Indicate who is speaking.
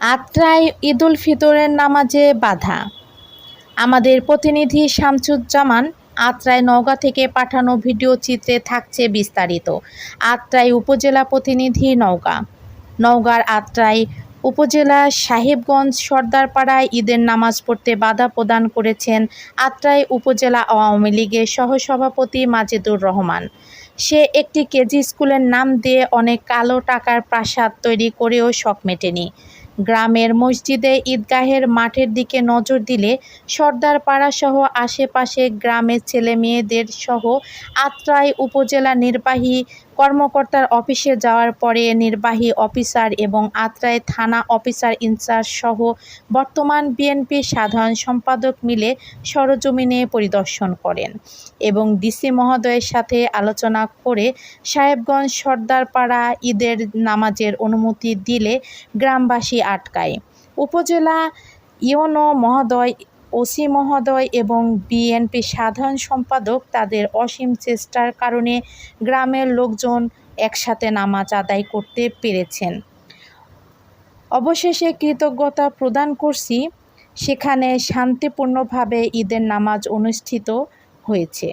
Speaker 1: আত্রাই ঈদুল ফিতরের নামাজে বাধা। আমাদের প্রতিনিধি শামসুজ্জামান আত্রাই নওগাঁ থেকে পাঠানো ভিডিও চিত্রে থাকছে বিস্তারিত। আত্রাই উপজেলা প্রতিনিধি নওগাঁ। নওগাঁর আত্রাই উপজেলা সাহেবগঞ্জ সর্দারপাড়ায় ঈদের নামাজ পড়তে বাধা প্রদান করেছেন আত্রাই উপজেলা আওয়ামী লীগের সহসভাপতি মাজেদুর রহমান। সে একটি কেজি স্কুলের নাম দিয়ে অনেক কালো টাকার প্রাসাদ তৈরি করেও শখ মেটেনি। গ্রামের মসজিদে ঈদগাহের মাঠের দিকে নজর দিলে সর্দারপাড়াসহ আশেপাশে গ্রামের ছেলে মেয়েদের সহ আত্রাই উপজেলা নির্বাহী কর্মকর্তার অফিসে যাওয়ার পরে নির্বাহী অফিসার এবং আত্রায় থানা অফিসার ইনচার্জ সহ বর্তমান বিএনপির সাধারণ সম্পাদক মিলে সরজমিনে পরিদর্শন করেন এবং ডিসি মহোদয়ের সাথে আলোচনা করে সাহেবগঞ্জ সর্দারপাড়া ঈদের নামাজের অনুমতি দিলে গ্রামবাসী আটকায়। উপজেলা ইউনো মহোদয় ওসি মহোদয় এবং বিএনপি সাধারণ সম্পাদক তাদের অসীম চেষ্টার কারণে গ্রামের লোকজন একসাথে নামাজ আদায় করতে পেরেছেন। অবশেষে কৃতজ্ঞতা প্রদান করছি। সেখানে শান্তিপূর্ণভাবে ঈদের নামাজ অনুষ্ঠিত হয়েছে।